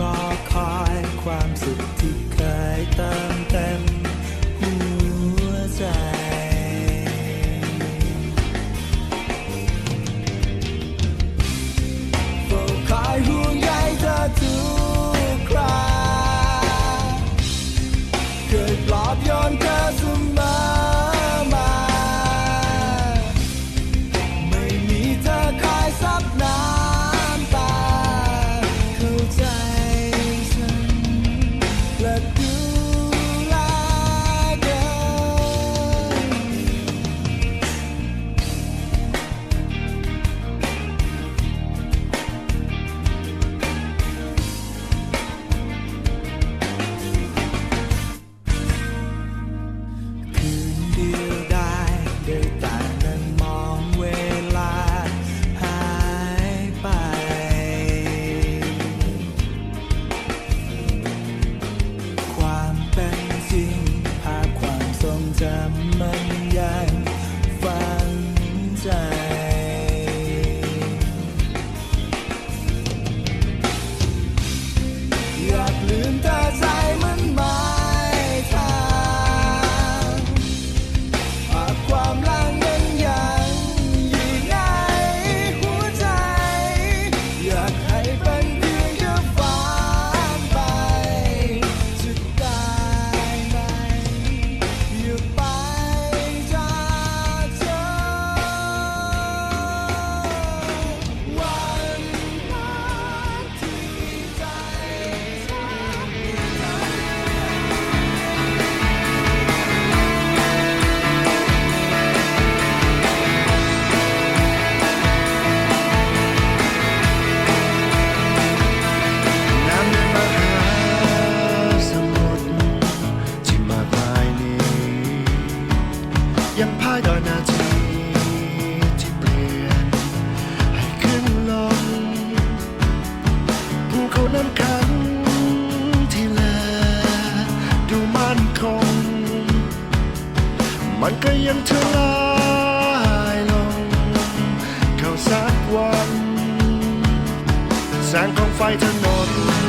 รอคอยความสุขที่เคยเติมันก็ยังทลายลง เข้าสักวัน แสงของไฟจะหมด